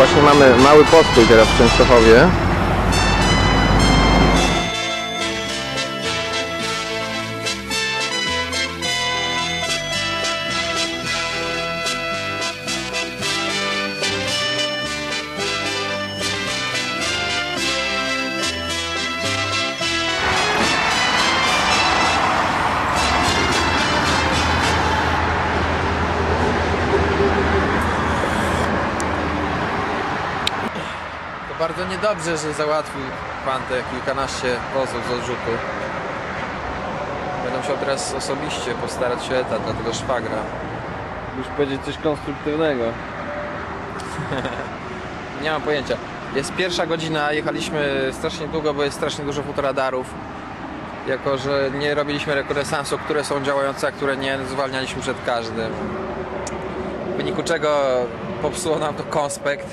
Właśnie mamy mały postój teraz w Częstochowie. Bardzo niedobrze, że załatwił pan te kilkanaście wozów z odrzutu. Będę musiał teraz osobiście postarać się etat dla tego szwagra. Już powiedzieć coś konstruktywnego. Nie mam pojęcia. Jest pierwsza godzina, jechaliśmy strasznie długo, bo jest strasznie dużo fotoradarów. Jako, że nie robiliśmy rekonesansu, które są działające, a które nie, zwalnialiśmy przed każdym. W wyniku czego popsuło nam to konspekt.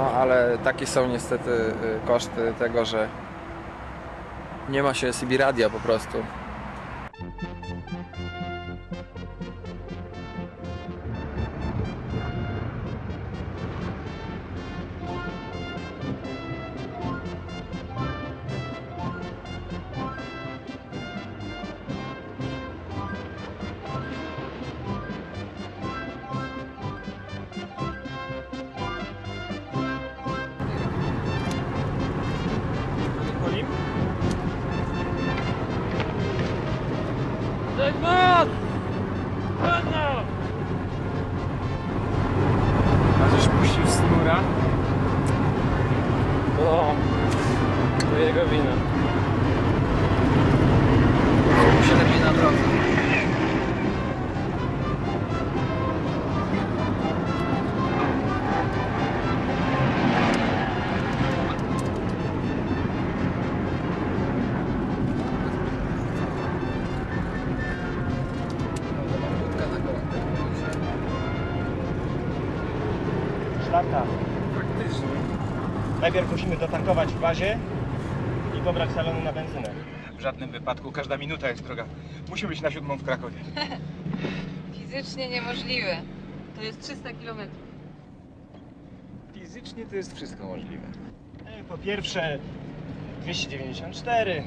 No, ale takie są niestety y, koszty tego, że nie ma się CB radia po prostu. Szlaka. Faktycznie. Najpierw musimy dotankować w bazie i pobrać salony na benzynę. W żadnym wypadku, każda minuta jest droga. Musimy być na siódmą w Krakowie. Fizycznie niemożliwe. To jest 300 km. Fizycznie to jest wszystko możliwe. E, Po pierwsze 294.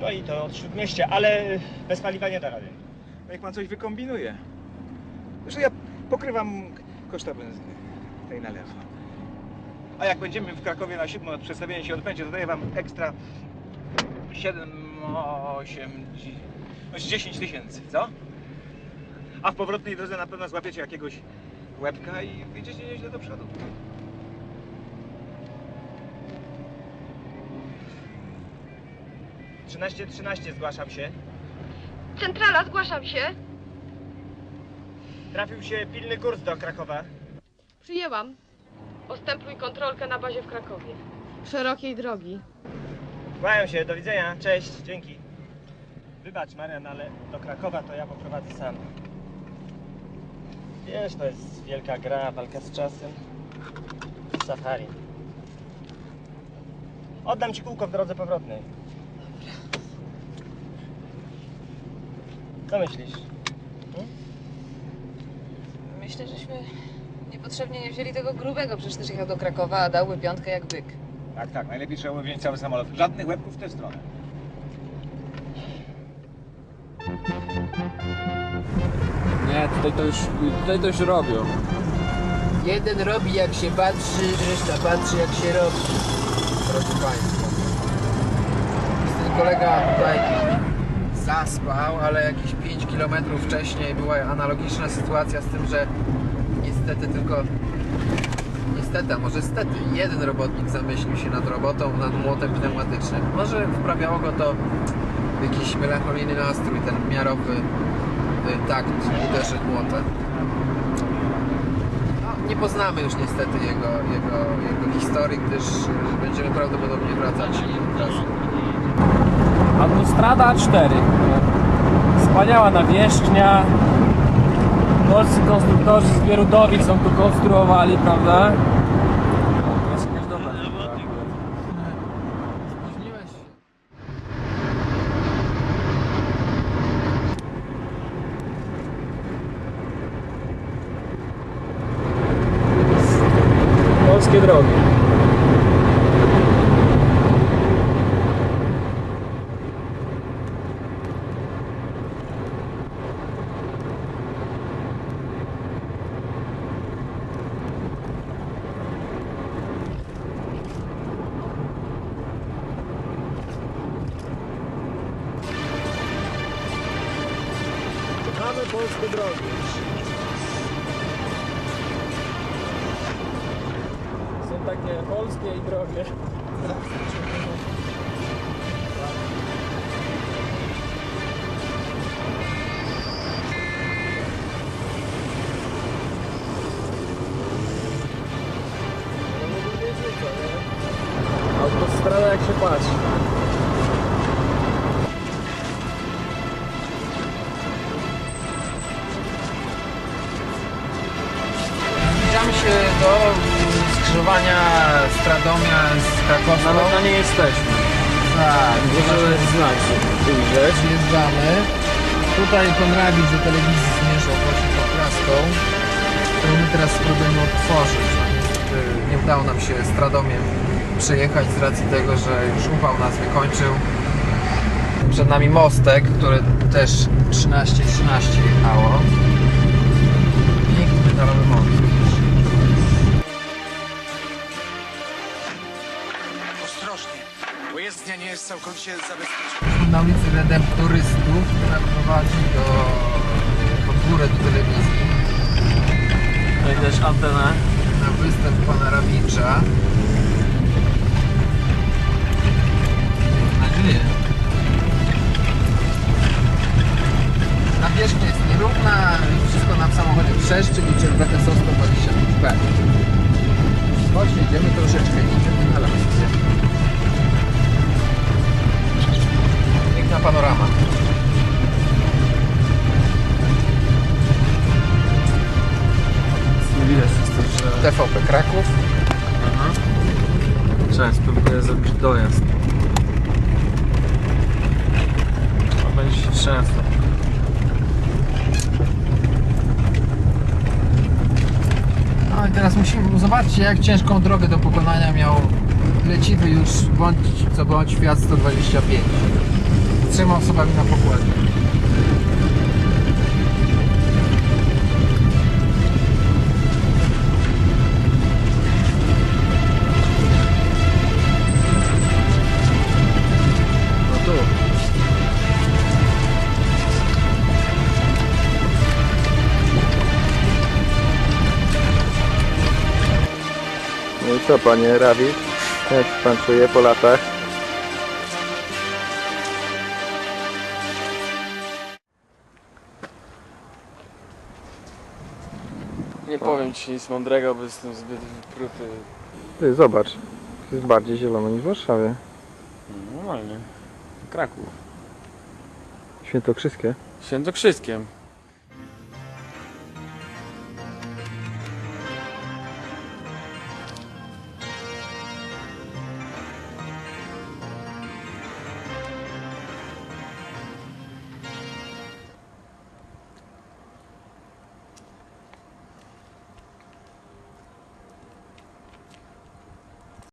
No i to od śródmieścia, ale bez paliwa nie da rady. No jak pan coś wykombinuje. Że ja pokrywam koszta benzyny. Lewo. A jak będziemy w Krakowie na siódmą, przestawienie się odbędzie, to daję wam ekstra 7, 8, 10 tysięcy, co? A w powrotnej drodze na pewno złapiecie jakiegoś łebka i wyjdziecie nieźle do przodu. Trzynaście, 13 zgłaszam się. Centrala, zgłaszam się. Trafił się pilny kurs do Krakowa. Przyjęłam. Postępuj kontrolkę na bazie w Krakowie. Szerokiej drogi. Kłaniam się, do widzenia, cześć, dzięki. Wybacz Marian, ale do Krakowa to ja poprowadzę sam. Wiesz, to jest wielka gra, walka z czasem. Safari. Oddam ci kółko w drodze powrotnej. Co myślisz? Myślę, żeśmy niepotrzebnie nie wzięli tego grubego. Przecież też jechał do Krakowa, a dałby piątkę jak byk. Tak, tak, najlepiej trzeba było wziąć cały samolot. Żadnych łebków w tę stronę. Nie, tutaj to już, tutaj to już robią. Jeden robi jak się patrzy, reszta patrzy jak się robi. Drodzy Państwo. Niestety kolega tutaj zaspał, ale jakieś 5 km wcześniej była analogiczna sytuacja z tym, że niestety tylko niestety, a może stety, jeden robotnik zamyślił się nad robotą, nad młotem pneumatycznym. Może wprawiało go to w jakiś melancholijny nastrój, ten miarowy y, takt uderzeń młotem. No, nie poznamy już niestety jego, jego, jego historii, gdyż y, będziemy prawdopodobnie wracać teraz. Autostrada A4. Wspaniała nawierzchnia. Polscy konstruktorzy z Bierudowi są tu konstruowali, prawda? To jest jakaś dobra sprawa akurat. Spóźniłeś się. drogi. Mamy polskie drogi. Są takie polskie i drogie. Skrzyżowania Stradomia z Krakowską. Nawet na nie jesteśmy. Tak, Możemy znać, ujrzeć. Zjeżdżamy. Tutaj Konrawicz do telewizji zmierzał właśnie tą kraską, którą my teraz spróbujemy otworzyć. Niestety Nie udało nam się Stradomiem przejechać z racji tego, że już upał nas wykończył. Przed nami mostek, który też 13-13 jechało. Piękny metalowy most. Jest całkowicie zabezpieczona. na ulicy Redemptorystów, która prowadzi do pod górę do telewizji Tutaj też antenę. na występ pana Rawicza. TVP Kraków. Aha. Cześć, spróbuję zrobić dojazd. A będzie się często. No i teraz musimy zobaczyć jak ciężką drogę do pokonania miał leciwy już bądź co bądź Fiat 125 z trzema osobami na pokładzie. Co panie Rawi? Jak się pan czuje po latach? Nie powiem ci nic mądrego, bo jestem zbyt wypruty. Ty zobacz. Jest bardziej zielono niż w Warszawie. Normalnie. Kraków. Świętokrzyskie. Świętokrzyskiem.